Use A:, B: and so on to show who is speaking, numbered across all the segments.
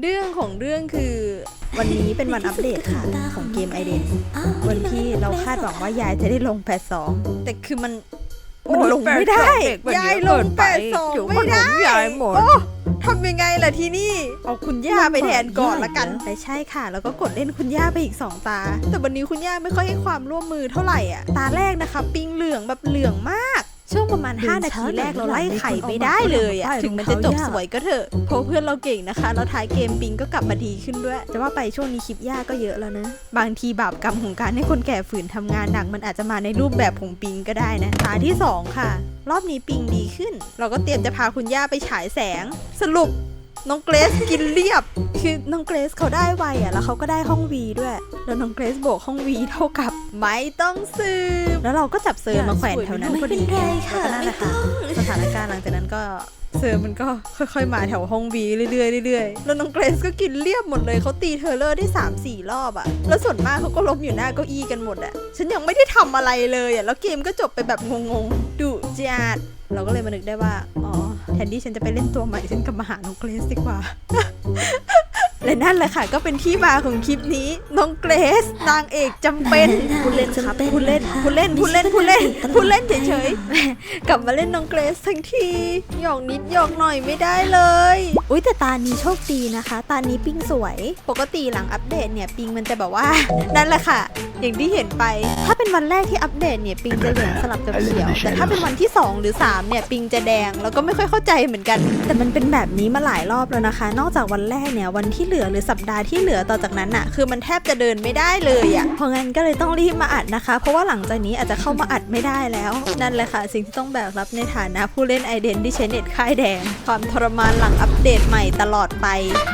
A: เรื่องของเรื่องคือวันนี้เป็นวันอัปเดตค่ะของเกมไอเดนวันที่เราคาดหวังว่ายายจะได้ลงแพทสองแต่คือมันมันลงไม่ได้ ยายลงแปดสองไม่ได้
B: ยายหมด
A: โอ้ทำยังไงล่ะที่นี่เอาคุณย่าไปแทนก่อนละกันแต่ใช่ค่ะ แล้วก็กดเล่นคุณย่าไปอีก2ตา แต่วันนี้คุณย่าไม่ค่อยให้ความร่วมมือเท่าไหร่อะตาแรกนะคะ ปิงเหลืองแบบเหลืองมาก ช่วงประมาณ 5 นาทีแรกเราไล่ไข่ไม่ได้เลยอะถึงมันจะจบสวยก็เถอะเพราะเพื่อนเราเก่งนะคะ แล้วท้ายเกมปิงก็กลับมาดีขึ้นด้วยแต่ว่าไปช่วงนี้คลิปย่าก็เยอะแล้วนะ บางทีบาปกรรมของการให้คนแก่ฝืนทำงานหนักมันอาจจะมาในรูปแบบของปิงก็ได้นะตาที่สองค่ะ รอบนี้ปิงดีขึ้น เราก็เตรียมจะพาคุณย่าไปฉายแสง สรุปน้องเกรซกินเรียบ คือน้องเกรซเขาได้ไวอะ แล้วเขาก็ได้ห้องวีด้วย แล้วน้องเกรซบวกห้องวีเท่ากับ ไม่ต้องสืบ แล้วเราก็จับเซอร์มาแขวนแถวนั้นพอดี
B: ไม่เป็นไรค่ะ
A: แล้วก็นั่นแหละค่ะสถานการณ์หลังจากนั้นก็เซอร์มันก็ค่อยๆ มาแถวห้องวีเรื่อยๆเรื่อยๆแล้วน้องเกรซก็กินเรียบหมดเลยเขาตีเทอร์เลอร์ได้ 3 4 รอบอะแล้วส่วนมากเขาก็ล้มอยู่หน้าเก้าอี้กันหมดอะฉันยังไม่ได้ทำอะไรเลยอะแล้วเกมก็จบไปแบบงงๆดุจัดเราก็เลยมานึกได้ว่า อ๋อ แทนที่ฉันจะไปเล่นตัวใหม่ฉันกลับมาหาน้องเกรซดีกว่า และนั่นแหละค่ะก็เป็นที่มาของคลิปนี้ น้องเกรซนางเอกจำเป็นพูดเล่นครับพูดเล่นพูดเล่นพูดเล่นพูดเล่นพูดเล่นเฉยๆกลับมาเล่นน้องเกรซทั้งทีหยอกนิดหยอกหน่อยไม่ได้เลย อุ้ยแต่ตานี้โชคดีนะคะ ตานี้ปิงสวย ปกติหลังอัปเดตเนี่ยปิงมันจะแบบว่า นั่นแหละค่ะ อย่างที่เห็นไป ถ้าเป็นวันแรกที่อัปเดตเนี่ยปิงจะเหลืองสลับกับเขียว แต่ถ้าเป็นวันที่ 2 หรือ 3 เนี่ยปิงจะแดงแล้วก็ไม่ค่อยเข้าใจเหมือนกัน แต่มันเป็นแบบนี้มาหลายรอบแล้วนะคะ นอกจากวันแรกเนี่ยวันที่เหลือหรือสัปดาห์ที่เหลือต่อจากนั้นอะคือมันแทบจะเดินไม่ได้เลยอะเพราะงั้นก็เลยต้องรีบมาอัดนะคะ เพราะว่าหลังจากนี้อาจจะเข้ามาอัดไม่ได้แล้ว นั่นแหละค่ะ สิ่งที่ต้องแบกรับในฐานะผู้เล่นไอเดนที่ใช้เน็ตค่ายแดง ความทรมานหลังอัปเดตใหม่ตลอดไป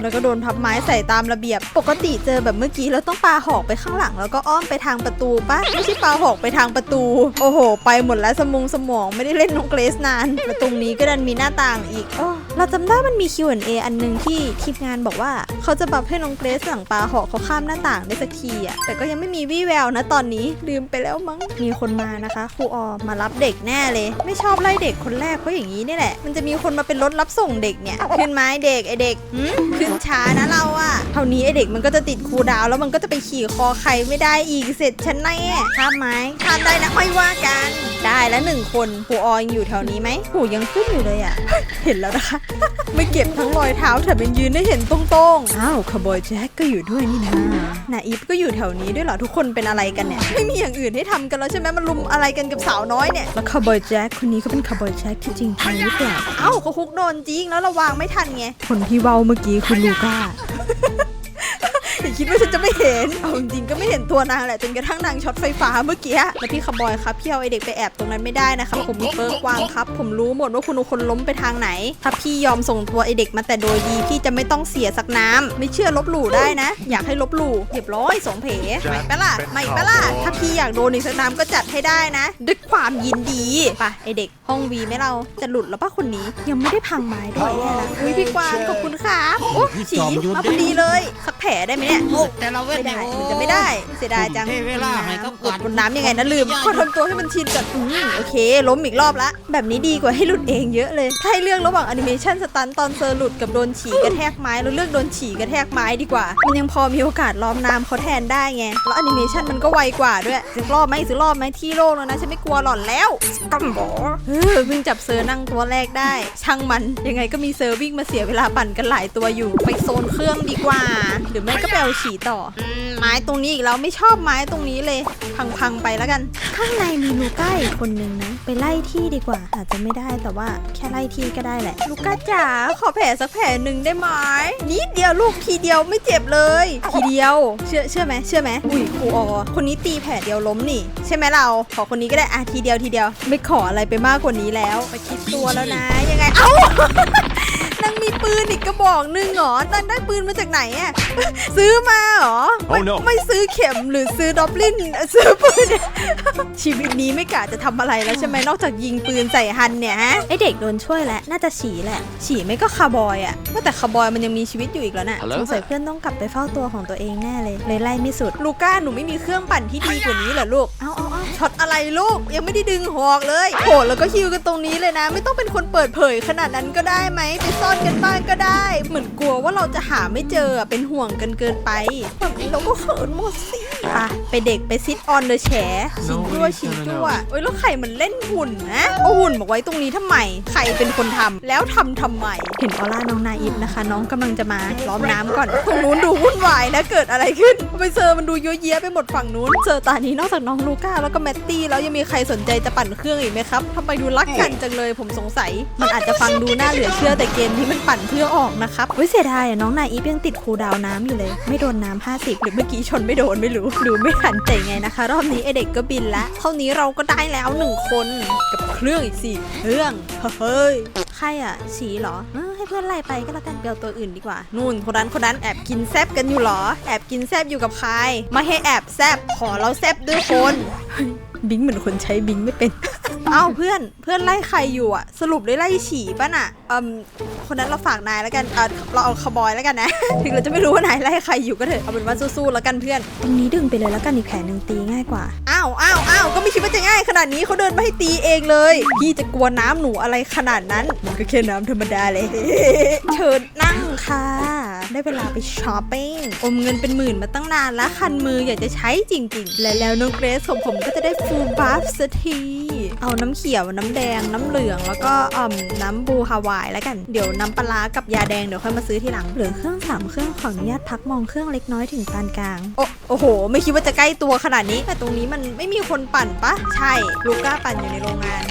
A: แล้วก็โดนพับไม้ใส่ตามระเบียบ ปกติเจอแบบเมื่อกี้เราต้องปาหอกไปข้างหลัง แล้วก็อ้อมไปทางประตูปะไม่ใช่ปาหอกไปทางประตู โอ้โห ไปหมดแล้วสมองสมองไม่ได้เล่นน้องเกรซนานแล้วตรงนี้ก็ดันมีหน้าต่างอีกโอ้ เราจำได้มันมี Q&A อันหนึงที่ทีมงานบอกว่า เขาจะบัฟให้น้องเกรซหลังปาหอกเขาข้ามหน้าต่างได้สักทีอะแต่ก็ยังไม่มีวี่แววนะตอนนี้ลืมไปแล้วมั้งมีคนมานะคะครูออมารับเด็กแน่เลย ไม่ชอบไล่เด็กคนแรกเพราะอย่างนี้นี่แหละ มันจะมีคนมาเป็นรถรับส่งเด็กเนี่ยขึ้นไม้เด็กไอเด็กหืมขึ้นช้านะเราอะเท่านี้ไอเด็กมันก็จะติดครูดาว แล้วมันก็จะไปขี่คอใครไม่ได้อีกเสร็จฉันแน่ข้ามไม้ข้ามได้นะไม่ว่ากัน ได้แล้วหนึ่งคนครูออยังอยู่แถวนี้ไหมโหยังขึ้นอยู่เลยอะเห็นแล้วนะคะไม่เก็บทั้งรอยเท้าแถมเป็นยืนได้เห็นตรงๆ อ้าวคาร์บอยแจ็คก็อยู่ด้วยนี่นะนาอีฟก็อยู่แถวนี้ด้วยเหรอทุกคนเป็นอะไรกันเนี่ย ไม่มีอย่างอื่นให้ทำกันแล้วใช่ไหมมันลุมอะไรกันกับสาวน้อยเนี่ย แล้วคาร์บอยแจ็คคนนี้ก็เป็นคาร์บอยแจ็คที่จริงจังหรือเปล่าเอ้าเขาคุกโดนจริงแล้วเราวางไม่ทันไง คนที่เว้าเมื่อกี้คือลูก้าอย่า คิดว่าฉันจะไม่เห็น เอาจริงๆก็ไม่เห็นตัวนางแหละจนกระทั่งนางช็อตไฟฟ้าเมื่อกี้แล้วพี่ขบอยครับพี่เอาไอเด็กไปแอบตรงนั้นไม่ได้นะครับผมมีเปิร์กวางครับ ผมรู้หมดว่าคุณเอาคนล้มไปทางไหน ถ้าพี่ยอมส่งตัวไอเด็กมาแต่โดยดีพี่จะไม่ต้องเสียสักน้ำไม่เชื่อลบหลู่ได้นะ อยากให้ลบหลู่เรียบร้อยสองเพไม่ปะล่ะไม่ปะล่ะถ้าพี่อยากโดนอีกสักน้ำก็จัดให้ได้นะด้วยความยินดีไปะไอเด็กห้องวีไหมเราจะหลุดแล้วปะคนนี้ยังไม่ได้พังไม้ด้วยแย่ละอุ้ยพี่กวางขอบคุณครับโอ้ฉีมาพอดีเลยสักแผลได้ไหมเนี่ย
B: แต่เราเว้
A: ไม่
B: น
A: ได้มันจะไม่ได้เสียดายจัง
B: เทเวลาให้เขา
A: ก
B: ก่อ
A: ด
B: น
A: บนน้ำยังไงนะลืมขอทำตัวให้มันชินก่อนอืมโอเค ล้มอีกรอบละ แบบนี้ดีกว่าให้หลุดเองเยอะเลย ถ้าให้เลือกระหว่างแอนิเมชันสตันตอนเซอร์หลุดกับโดนฉีกระแทกไม้เราเลือกโดนฉีกระแทกไม้ดีกว่า มันยังพอมีโอกาสล้อมน้ำเขาแทนได้ไง แล้วแอนิเมชันมันก็ไวกว่าด้วยสึกรอบไหมสึกรอบไหมที่โล่งแล้วนะฉันไม่กลัวหล่อนแล้วกัมบอเออเพิ่งจับเซอร์นั่งตัวแรกได้ ช่างมันยังไงก็มีเซอร์วิ่งมาเสียเวลาปั่นกันหลายตัวอยู่ ไปโซนเครื่องดีกว่า หรือไม่ก็ไปเอาฉี่ต่ออืมไม้ตรงนี้อีกแล้วไม่ชอบไม้ตรงนี้เลย พังๆไปแล้วกัน ข้างในมีลูก้าอีกคนนึงนะ ไปไล่ที่ดีกว่า อาจจะไม่ได้แต่ว่าแค่ไล่ที่ก็ได้แหละ ลูก้าจ๋าขอแผลสักแผลหนึ่งได้ไหมนิดเดียวลูกทีเดียวไม่เจ็บเลย ทีเดียว เชื่อเชื่อไหมเชื่อไหมอุ้ยครูออคนนี้ตีแผลเดียวล้มนี่ ใช่ไหมเราขอคนนี้ก็ได้อะทีเดียวทีเดียว ไม่ขออะไรไปมากกว่านี้แล้วไปคิดตัวแล้วนะ ยังไงเอ้านาง มีปืนอีกกระบอกหนึงเหรอนางได้ปืนมาจากไหนอะซื้อมาเหรอ
C: Oh no
A: ไม่ซื้อเข็มหรือซื้อดอบลินซื้อปืน ชีวิตนี้ไม่กะจะทำอะไรแล้วใช่ไหมนอกจากยิงปืนใส่ฮันเนี่ยฮะไอเด็กโดนช่วยแล้วน่าจะฉี่แหละ ฉี่ไม่ก็คาร์บอยอะว่าแต่คาร์บอยมันยังมีชีวิตอยู่อีกแล้วน่ะ
C: Hello
A: สงสัยเพื่อนต้องกลับไปเฝ้าตัวของตัวเองแน่เลย เลยไล่ไม่สุด ลูก้าหนูไม่มีเครื่องปั่นที่ดีกว่านี้เหรอลูก เอาเอาเอาช็อตอะไรลูก ยังไม่ได้ดึงหอกเลยโหแล้วก็ฮิวกันตรงนี้เลยนะ ไม่ต้องเป็นคนเปิดเผยขนาดนั้นก็ได้ไหมไปซ่อนกันบ้างก็ได้ เหมือนกลัวว่าเราจะหาไม่เจออะเป็นห่วงกันเกินไปแบบนี้เราก็เขินหมดสิไปไปเด็กไปซิดออนเดอะแฉฉีกจั่วฉีกจั่วโอ้ยแล้วไข่มันเล่นหุ่นนะเอาหุ่นบอกไว้ตรงนี้ทำไมใครเป็นคนทำแล้วทำทำไมเห็นออร่าน้องนาอิฟนะคะ น้องกำลังจะมาล้อมน้ำก่อนตรงนู้นดูวุ่นวายนะเกิดอะไรขึ้นทำไมเซอร์มันดูเยอะแยะไปหมดฝั่งนู้นเซอร์ตานี้นอกจากน้องลูก้าแล้วก็แมตตี้แล้วยังมีใครสนใจจะปั่นเครื่องอีกไหมครับทำไมดูรักกันจังเลยผมสงสัย มันอาจจะฟังดูน่าเหลือเชื่อแต่เกมที่มันปั่นเพื่อออกนะครับเฮ้ยเสียดายอะน้องนายอีฟยังติดคูดาวน์น้ำอยู่เลย ไม่โดนน้ำ50 หรือเมื่อกี้ชนไม่โดนไม่รู้ดูไม่ทันใจไงนะคะ รอบนี้ไอเด็กก็บินละเท่านี้เราก็ได้แล้วหนึ่งคนกับเครื่องอีกสี่เครื่องเฮ้ยใครอะสีเหรอให้เพื่อนไล่ไปก็แล้วกันเปลตัวอื่นดีกว่า นู่นคนนั้นคนนั้นแอบกินแซบกันอยู่เหรอ แอบกินแซบอยู่กับใครม่ให้แอบแซบขอเราแซบด้วยคน บิงเหมือนคนใช้บิงไม่เป็น เอ้าเพื่อนเพื่อนไล่ใครอยู่อะสรุปได้ไล่ฉี่ป่ะน่ะเอืมคนนั้นเราฝากนายแล้วกันเออเราเอาคาร์บอยแล้วกันนะ ถึงเราจะไม่รู้ว่านายไล่ใครอยู่ก็เถอะเอาเป็นว่าสู้ๆแล้วกันเพื่อน ตรงนี้ดึงไปเลยแล้วกันอีกแผนหนึ่งตีง่ายกว่าอ้าวอ้าวอ้าวก็ไม่คิดว่าจะง่ายขนาดนี้เขาเดินมาให้ตีเองเลย พี่จะกลัวน้ำหนูอะไรขนาดนั้นมันก็แค่น้ำธรรมดาเลยเชิญนั่งค่ะ ได้เวลาไปช้อปปิ้งอมเงินเป็นหมื่นมาตั้งนานแล้วคันมืออยากจะใช้จริง ๆ และแล้วน้องเกรซของผมก็จะได้ฟูลบัฟสักที เอาน้ำเขียวน้ำแดงน้ำเหลืองแล้วก็อ่อมน้ำบูฮาวายแล้วกันเดี๋ยวน้ำปลาร้ากับยาแดงเดี๋ยวค่อยมาซื้อทีหลังเหลือเครื่องสามเครื่องขออนุญาตพักมองเครื่องเล็กน้อยถึงปานกลางโอ้ โอ้โห ไม่คิดว่าจะใกล้ตัวขนาดนี้ แต่ตรงนี้มันไม่มีคนปั่นปะ ใช่ ลูก้าปั่นอยู่ในโรงงาน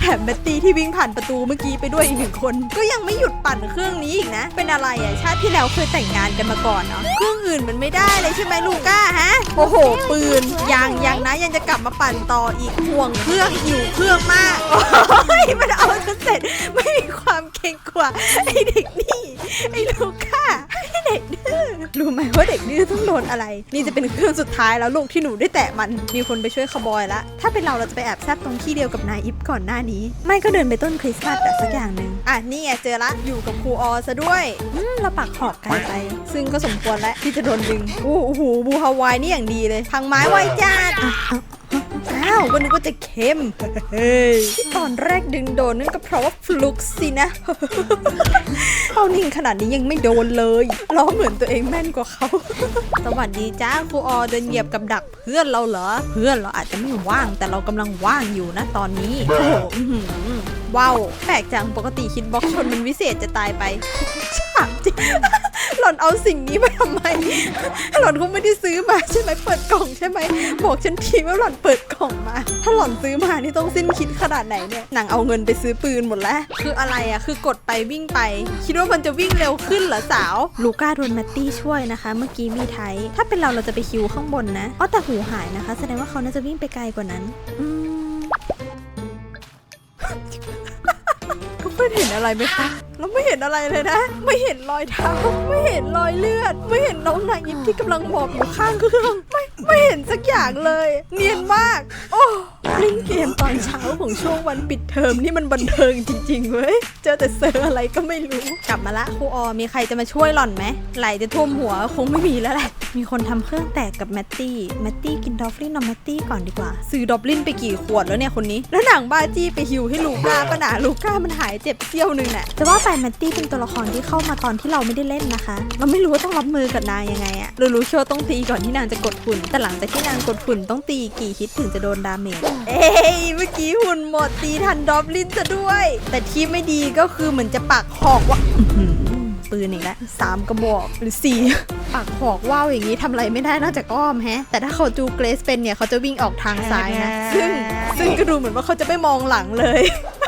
A: แถมแบตตี้ที่วิ่งผ่านประตูเมื่อกี้ไปด้วยอีกหนึ่งคน ก็ยังไม่หยุดปั่นเครื่องนี้อีกนะ เป็นอะไรอะ ชาติที่แล้วเคยแต่งงานกันมาก่อนเนาะ เครื่องอื่นมันไม่ได้เลยใช่ไหมลูก้าฮะ โอ้โห ปืน ยังยังนะยังจะกลับมาปั่นต่ออีกห่วงเครื่องหิวเครื่องมาก โอ้ย มันเอาจนเสร็จ ไม่มีความเก่งกว่าไอเด็กนี่ ไอลูก้าไอเด็กดื้อ รู้ไหมว่าเด็กดื้อต้องโดนอะไร นี่จะเป็นเครื่องสุดท้ายแล้วลูกที่หนูได้แตะมันมีคนไปช่วยขบอยละถ้าเป็นเราเราจะไปแอบแซบตรงที่เดียวกับนายอิฟก่อนหน้านี้ ไม่ก็เดินไปต้นคริสต์มาสแบบสักอย่างหนึ่งอะนี่ไงเจอละอยู่กับครูออซะด้วยอืมเราปักหอกไกลไป ซึ่งก็สมควรแล้วที่จะโดนดึงโอ้โหบูฮาวายนี่อย่างดีเลยพังไม้ไวจัดอะาวก็นึกว่าจะเข้มเฮ้ยที่ตอนแรกดึงโดนนั่นก็เพราะว่าฟลุกสินะเข้านิ่งขนาดนี้ยังไม่โดนเลยล้อเหมือนตัวเองแม่นกว่าเขา สวัสดีจ้าครูออเดินเหยียบกับดักเพื่อนเราเหรอ เพื่อนเราอาจจะไม่ว่าง แต่เรากำลังว่างอยู่นะตอนนี้โอ้โหอื้อหือว้าวแปลกจังปกติคิดบล็อกชนมันวิเศษจะตายไปฉากจริง หล่อนเอาสิ่งนี้มาทำไม หล่อนคงไม่ได้ซื้อมาใช่ไหมเปิดกล่องใช่ไหมบอกฉันทีว่าหล่อนเปิดกล่องมา ถ้าหล่อนซื้อมานี่ต้องสิ้นคิดขนาดไหนเนี่ยหนังเอาเงินไปซื้อปืนหมดแล้ว คืออะไรอะคือกดไปวิ่งไป คิดว่ามันจะวิ่งเร็วขึ้นเหรอสาว ลูก้าโดนแมตตี้ช่วยนะคะ เมื่อกี้มีไทย ถ้าเป็นเราเราจะไปคิวข้างบนนะอ๋อแต่หูหายนะคะ แสดงว่าเขาน่าจะวิ่งไปไกลกว่านั้น อืมทุกคนเห็นอะไรไหมคะ เราไม่เห็นอะไรเลยนะ ไม่เห็นรอยเท้า ไม่เห็นรอยเลือด ไม่เห็นน้องนายิปที่กำลังหมอบอยู่ข้างเครื่อง ไม่ไม่เห็นสักอย่างเลย เนียนมาก โอ้เล่นเกมตอนเช้าของช่วงวันปิดเทอมนี่มันบันเทิงจริงๆเว้ย เจอแต่เซอร์อะไรก็ไม่รู้ กลับมาละครูออมีใครจะมาช่วยหล่อนไหมไหลจะท่วมหัวคงไม่มีแล้วแหละ มีคนทำเครื่องแตกกับแมตตี้ แมตตี้กินดอฟลินนอมแมตตี้ก่อนดีกว่า ซื้อดอฟลินไปกี่ขวดแล้วเนี่ยคนนี้ แล้วหนังบ้าจี้ไปฮิวให้ลูก้าปะหนาลูก้ามันหายเจ็บเสี้ยวหนึงน่ะจะว่าไปแมตตี้เป็นตัวละครที่เข้ามาตอนที่เราไม่ได้เล่นนะคะ เราไม่รู้ว่าต้องรับมือกับนางยังไงอะเรารู้แค่ว่าต้องตีก่อนที่นางจะกดหุ่นแต่หลังจากที่นางกดหุ่นต้องตีกี่ฮิตถึงจะโดนดาเมจ เอ้ยเมื่อกี้หุ่นหมดตีทันดอฟลินซะด้วย แต่ที่ไม่ดีก็คือเหมือนจะปักหอกว่าอื้อหือปืนอีกแล้วสามกระบอกหรือสี่ปักหอกว่าวอย่างนี้ทำอะไรไม่ได้นอกจากอ้อมแฮะ แต่ถ้าเขาจูเกรสเป็นเนี่ยเขาจะวิ่งออกทางซ้ายนะ ซึ่งซึ่งก็ดูเหมือนว่าเขาจะไม่มองหลังเลยข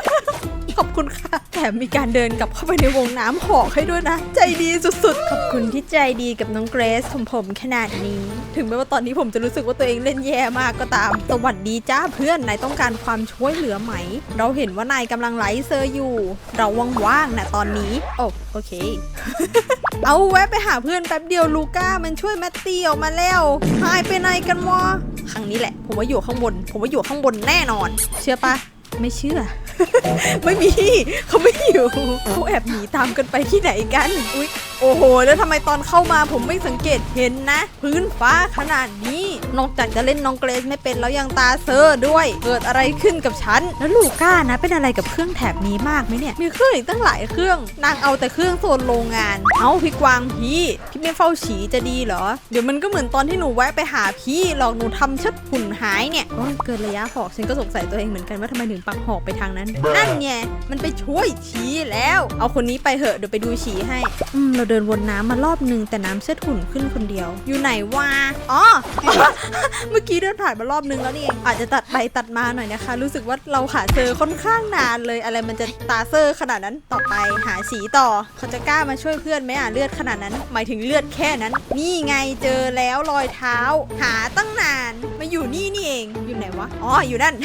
A: อบคุณค่ะแถมมีการเดินกลับเข้าไปในวงน้ำหอกให้ด้วยนะ ใจดีสุดๆ ขอบคุณที่ใจดีกับน้องเกรซของผมขนาดนี้ ถึงแม้ว่าตอนนี้ผมจะรู้สึกว่าตัวเองเล่นแย่มากก็ตาม สวัสดีจ้าเพื่อนนายต้องการความช่วยเหลือไหม เราเห็นว่านายกำลังไลฟ์เซอร์อยู่ เราว่างๆนะตอนนี้โอ้โอเค เอาแวะไปหาเพื่อนแป๊บเดียวลูก้ามันช่วยแมตตี้ออกมาแล้วหายไปไหนกันวะครั้งนี้แหละ ผมว่าอยู่ข้างบน ผมว่าอยู่ข้างบนแน่นอน เชื่อปะ ไม่เชื่อ ไม่มีเขาไม่อยู่เขาแอบหนีตามกันไปที่ไหนกัน อุ๊ย โอ้โห แล้วทำไมตอนเข้ามาผมไม่สังเกตเห็นนะ พื้นฟ้าขนาดนี้ นอกจากจะเล่นน้องเกรซไม่เป็นแล้วยังตาเซอร์ด้วย เกิดอะไรขึ้นกับฉัน แล้วลูก้านะ เป็นอะไรกับเครื่องแถบนี้มากไหมเนี่ย มีเครื่องอีกตั้งหลายเครื่อง นางเอาแต่เครื่องโซนโรงงาน เอาพี่กวางพี่ พี่ไม่เฝ้าฉีจะดีเหรอ เดี๋ยวมันก็เหมือนตอนที่หนูแวะไปหาพี่หรอกหนูทำชัดหุ่นหายเนี่ยโอ้ยเกินระยะหอกฉันก็สงสัยตัวเองเหมือนกันว่าทำไมถึงปักหอกไปทางนั้น นั่นไงมันไปช่วยฉีแล้ว เอาคนนี้ไปเหอะเดี๋ยวไปดูฉีให้ อืมเราเดินวนน้ำมารอบนึงแต่น้ำเช็ดหุ่นขึ้นคนเดียว อยู่ไหนวะอ๋อ เมื่อกี้เดินผ่านมารอบนึงแล้วนี่เองอาจจะตัดไปตัดมาหน่อยนะคะ รู้สึกว่าเราหาเจอค่อนข้างนานเลย อะไรมันจะตาเซอร์ขนาดนั้นต่อไปหาสีต่อ เขาจะกล้ามาช่วยเพื่อนไหมอะเลือดขนาดนั้น หมายถึงเลือดแค่นั้น นี่ไงเจอแล้วรอยเท้า หาตั้งนานมาอยู่นี่นี่เองอยู่ไหนวะอ๋ออยู่นั่น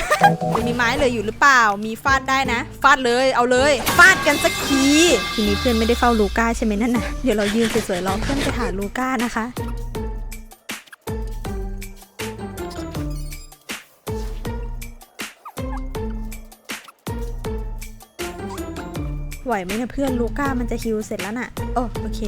A: มีไม้เลยอยู่หรือเปล่า มีฟาดได้นะ ฟาดเลยเอาเลย ฟาดกันสักทีทีนี้เพื่อนไม่ได้เฝ้าลูก้าใช่ไหมนั่นน่ะเดี๋ยวเรายืนสวยๆรอเพื่อนไปหาลูก้านะคะ ไหวไหมเนี่ยเพื่อนลูก้ามันจะฮิวเสร็จแล้วน่ะ โอ้โอเค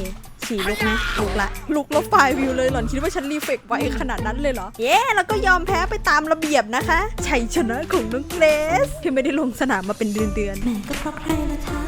A: ฉี่ลุกนะลุกละลุกแล้วไฟวิวเลยหล่อนคิดว่าฉันรีเฟกไว้ขนาดนั้นเลยเหรอ เย้แล้วก็ยอมแพ้ไปตามระเบียบนะคะชัยชนะของน้องเกรซที่ไม่ได้ลงสนามมาเป็นเดือนๆแหมก็เพราะใครล่ะคะ